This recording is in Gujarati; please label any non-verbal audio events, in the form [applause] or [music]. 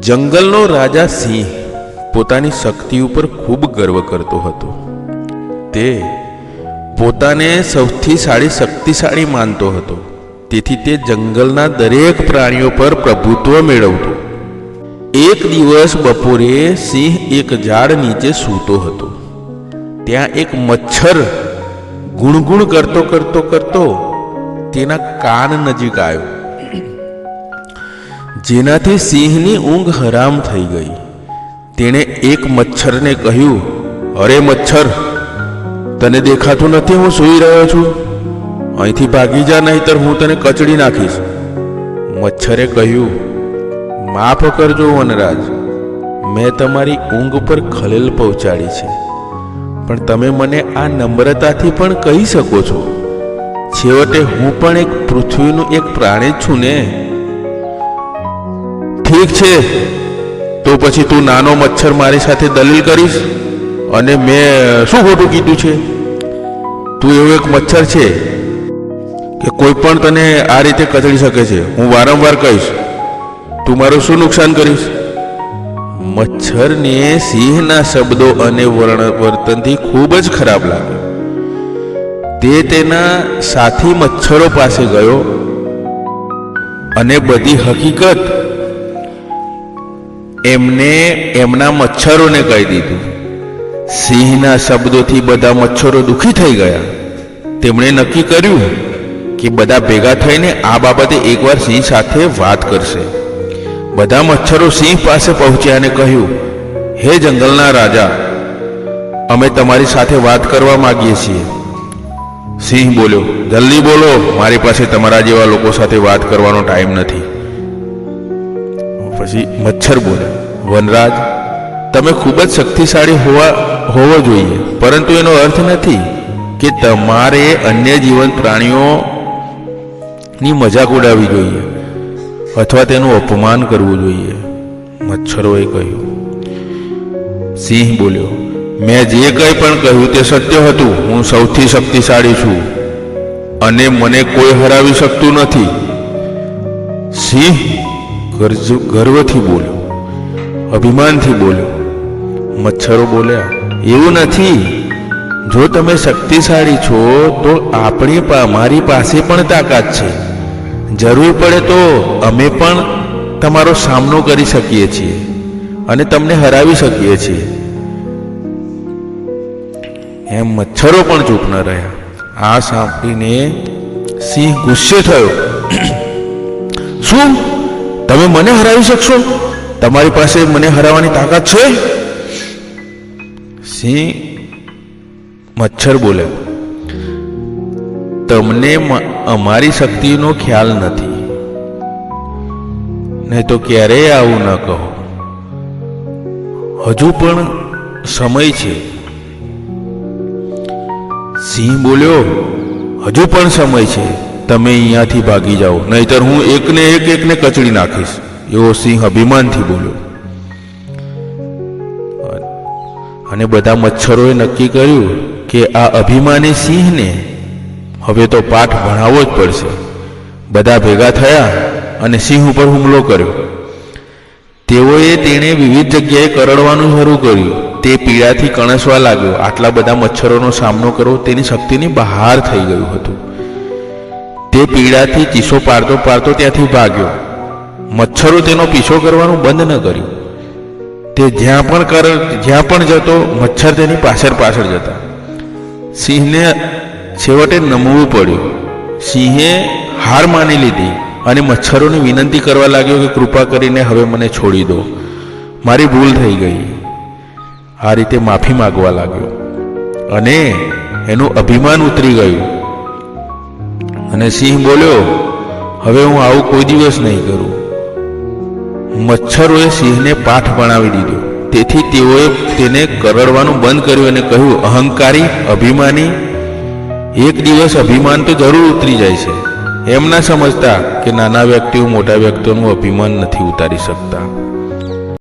જંગલનો રાજા સિંહ પોતાની શક્તિ ઉપર ખૂબ ગર્વ કરતો હતો. તે પોતાને સૌથી સારી શક્તિશાળી માનતો હતો. તેથી તે જંગલના દરેક પ્રાણીઓ પર પ્રભુત્વ મેળવતો. એક દિવસ બપોરે સિંહ એક ઝાડ નીચે સૂતો હતો. ત્યાં એક મચ્છર ગુણગુણ કરતો કરતો કરતો તેના કાન નજીક આવ્યો. જેનાથી સિંહની ઊંઘ હરામ થઈ ગઈ. તેણે એક મચ્છરને કહ્યું, અરે મચ્છર, તને દેખાતું નથી હું સૂઈ રહ્યો છું? અહીંથી ભાગી જા, નહીતર હું તને કચડી નાખીશ. મચ્છરે કહ્યું, માફ કરજો વનરાજ, મેં તમારી ઊંઘ પર ખલેલ પહોંચાડી છે. પણ તમે મને આ નમ્રતાથી પણ કહી શકો છો. છેવટે હું પણ એક પૃથ્વીનું એક પ્રાણી છું ને. ઠીક છે, તો પછી તું નાનો મચ્છર મારી સાથે દલીલ કરીશ અને મેં શું ખોટું કીધું છે? તું એવો એક મચ્છર છે કે કોઈ પણ તને આ રીતે કચડી શકે છે. હું વારંવાર કહીશ, તું મારું શું નુકસાન કરીશ? મચ્છરને સિંહના શબ્દો અને વર્ણ, વર્તનથી ખૂબ જ ખરાબ લાગ્યો તે તેના સાથી મચ્છરો પાસે ગયો અને બધી હકીકત એમને એમના મચ્છરોને કહી દીધું. સિંહના શબ્દોથી બધા મચ્છરો દુઃખી થઈ ગયા. તેમણે નક્કી કર્યું કે બધા ભેગા થઈને આ બાબતે એકવાર સિંહ સાથે વાત કરશે. બધા મચ્છરો સિંહ પાસે પહોંચ્યા અને કહ્યું, હે જંગલના રાજા, અમે તમારી સાથે વાત કરવા માગીએ છીએ. સિંહ બોલ્યો, જલ્દી બોલો, મારી પાસે તમારા જેવા લોકો સાથે વાત કરવાનો ટાઈમ નથી. પછી મચ્છર બોલ્યા વનરાજ, તમે ખૂબ જ શક્તિશાળી હોવા, હોવો જોઈએ, પરંતુ એનો અર્થ નથી કે તમારે અન્ય જીવંત પ્રાણીઓની મજાક ઉડાવવી જોઈએ અથવા તેનું અપમાન કરવું જોઈએ. મચ્છરોએ કહ્યું. સિંહ બોલ્યો, મેં જે કંઈ પણ કહ્યું તે સત્ય હતું. હું સૌથી શક્તિશાળી છું અને મને કોઈ હરાવી શકતું નથી. સિંહ ગરજ- ગર્વથી બોલ્યો, અભિમાનથી બોલ્યો, મચ્છરો બોલ્યા, એવું નથી. જો તમે શક્તિશાળી છો, તો આપણી મારી પાસે પણ તાકાત છે. જરૂર પડે તો અમે પણ તમારો સામનો કરી શકીએ છીએ અને તમને હરાવી શકીએ છીએ. એમ મચ્છરો પણ ચૂપ ન રહ્યા. આ સાંભળીને સિંહ ગુસ્સે થયો. [clears throat] શું? તમે મને હરાવી શકશો? તમારી પાસે મને હરાવવાની તાકાત છે? સિંહ મચ્છર બોલે, તમને અમારી શક્તિનો ખ્યાલ નથી. નહીં તો ક્યારેય આવું ન કહો. હજુ પણ સમય છે. સિંહ બોલ્યો, હજુ પણ સમય છે. તમે અહીંયાથી ભાગી જાઓ. નહીતર હું એકને એક એકને કચડી નાખીશ. એવો સિંહ અભિમાનથી બોલ્યો. અને બધા મચ્છરોએ નક્કી કર્યું કે આ અભિમાની સિંહને હવે તો પાઠ ભણાવવો જ પડશે. બધા ભેગા થયા અને સિંહ ઉપર હુમલો કર્યો. તેઓએ તેણે વિવિધ જગ્યાએ કરડવાનું શરૂ કર્યું. તે પીડાથી કણસવા લાગ્યો. આટલા બધા મચ્છરોનો સામનો કરવો તેની શક્તિની બહાર થઈ ગયું હતું. તે પીડાથી ચીસો પાડતો પાડતો ત્યાંથી ભાગ્યો. મચ્છરો તેનો પીછો કરવાનું બંધ ન કર્યું. તે જ્યાં પણ કર, જ્યાં પણ જતો, મચ્છર તેની પાછળ પાછળ જતા. સિંહને છેવટે નમવું પડ્યું. સિંહે હાર માની લીધી અને મચ્છરોને વિનંતી કરવા લાગ્યો કે કૃપા કરીને હવે મને છોડી દો. મારી ભૂલ થઈ ગઈ. આ રીતે માફી માગવા લાગ્યો. અને એનું અભિમાન ઉતરી ગયું. અને સિંહ બોલ્યો, હવે હું આવું કોઈ દિવસ નહીં કરું. મચ્છરોએ સિંહને પાઠ ભણાવી દીધો. તેથી તેઓએ તેને કરડવાનું બંધ કર્યું અને કહ્યું, અહંકારી, અભિમાની, એક દિવસ અભિમાન તો જરૂર ઉતરી જાય છે. એમ ના સમજતા કે નાના વ્યક્તિઓ મોટા વ્યક્તિઓનું અભિમાન નથી ઉતારી શકતા.